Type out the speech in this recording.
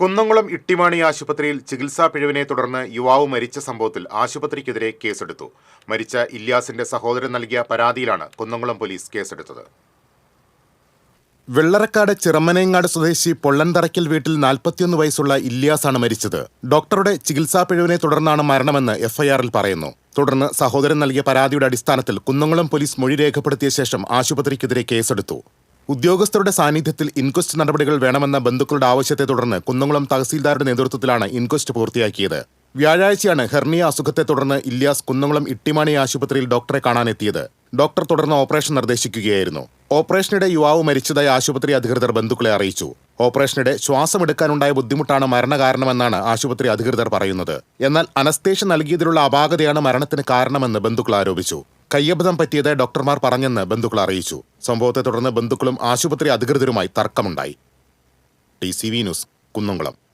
കുന്നംകുളം ഇട്ടിമാണി ആശുപത്രിയിൽ ചികിത്സാ പിഴവിനെ തുടർന്ന് യുവാവ് മരിച്ച സംഭവത്തിൽ ആശുപത്രിക്കെതിരെ കേസെടുത്തു. മരിച്ച ഇല്യാസിന്റെ സഹോദരൻ നൽകിയ പരാതിയിലാണ് കുന്നംകുളം പോലീസ് കേസെടുത്തത്. വെള്ളറക്കാട് ചിറമനയങ്ങാട് സ്വദേശി പൊള്ളൻതറയ്ക്കൽ വീട്ടിൽ നാൽപ്പത്തിയൊന്ന് വയസ്സുള്ള ഇല്യാസാണ് മരിച്ചത്. ഡോക്ടറുടെ ചികിത്സാ പിഴവിനെ തുടർന്നാണ് മരണമെന്ന് എഫ്ഐആറിൽ പറയുന്നു. തുടർന്ന് സഹോദരൻ നൽകിയ പരാതിയുടെ അടിസ്ഥാനത്തിൽ കുന്നംകുളം പോലീസ് മൊഴി രേഖപ്പെടുത്തിയ ശേഷം ആശുപത്രിക്കെതിരെ കേസെടുത്തു. ഉദ്യോഗസ്ഥരുടെ സാന്നിധ്യത്തിൽ ഇൻക്വസ്റ്റ് നടപടികൾ വേണമെന്ന ബന്ധുക്കളുടെ ആവശ്യത്തെ തുടർന്ന് കുന്നംകുളം തഹസീൽദാരുടെ നേതൃത്വത്തിലാണ് ഇൻക്വസ്റ്റ് പൂർത്തിയാക്കിയത്. വ്യാഴാഴ്ചയാണ് ഹെർണിയ അസുഖത്തെ തുടർന്ന് ഇല്യാസ് കുന്നംകുളം ഇട്ടിമാണി ആശുപത്രിയിൽ ഡോക്ടറെ കാണാനെത്തിയത്. ഡോക്ടർ തുടർന്ന് ഓപ്പറേഷൻ നിർദ്ദേശിക്കുകയായിരുന്നു. ഓപ്പറേഷനിടെ യുവാവ് മരിച്ചതായി ആശുപത്രി അധികൃതർ ബന്ധുക്കളെ അറിയിച്ചു. ഓപ്പറേഷനിടെ ശ്വാസമെടുക്കാനുണ്ടായ ബുദ്ധിമുട്ടാണ് മരണകാരണമെന്നാണ് ആശുപത്രി അധികൃതർ പറയുന്നത്. എന്നാൽ അനസ്തേഷ്യ നൽകിയതിലുള്ള അപാകതയാണ് മരണത്തിന് കാരണമെന്ന് ബന്ധുക്കൾ ആരോപിച്ചു. കയ്യബദ്ധം പറ്റിയത് ഡോക്ടർമാർ പറഞ്ഞെന്ന് ബന്ധുക്കൾ അറിയിച്ചു. സംഭവത്തെ തുടർന്ന് ബന്ധുക്കളും ആശുപത്രി അധികൃതരുമായി തർക്കമുണ്ടായി. T C V news Kunnamkulam.